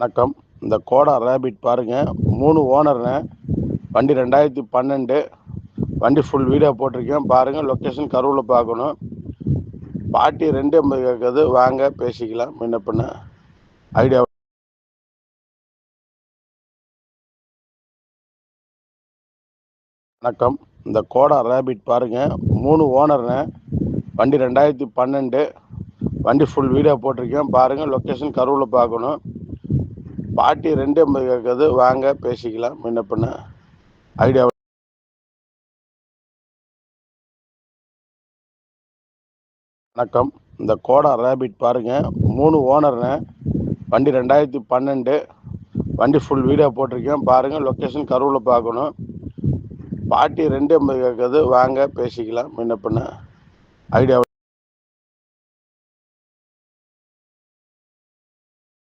வணக்கம். இந்த கோடா ரேபிட் பாருங்கள் மூணு ஓனருங்க வண்டி ரெண்டாயிரத்தி பன்னெண்டு. வண்டி ஃபுல் வீடியோ போட்டிருக்கேன். பாருங்கள் லொக்கேஷன் கருவில் பார்க்கணும். பாட்டி ரெண்டு ஐம்பது கேட்குது வாங்க பேசிக்கலாம். முன்ன பின்ன ஐடியா வணக்கம். இந்த கோடா ரேபிட் பாருங்கள் மூணு ஓனருங்க வண்டி ரெண்டாயிரத்தி பன்னெண்டு. வண்டி ஃபுல் வீடியோ போட்டிருக்கேன். பாருங்கள் லொக்கேஷன் கருவில் பார்க்கணும். பாட்டி ரெண்டு ஐம்பது கேட்குது வாங்க பேசிக்கலாம். முன்ன பண்ண? ஐடியா வணக்கம். இந்த கோடா ரேபிட் பாருங்கள் மூணு ஓனர்னு வண்டி ரெண்டாயிரத்தி பன்னெண்டு. வண்டி ஃபுல் வீடியோ போட்டிருக்கேன். பாருங்கள் லொக்கேஷன் கருவில் பார்க்கணும். பாட்டி ரெண்டு ஐம்பது கேட்குது வாங்க பேசிக்கலாம். முன்ன பண்ண? ஐடியா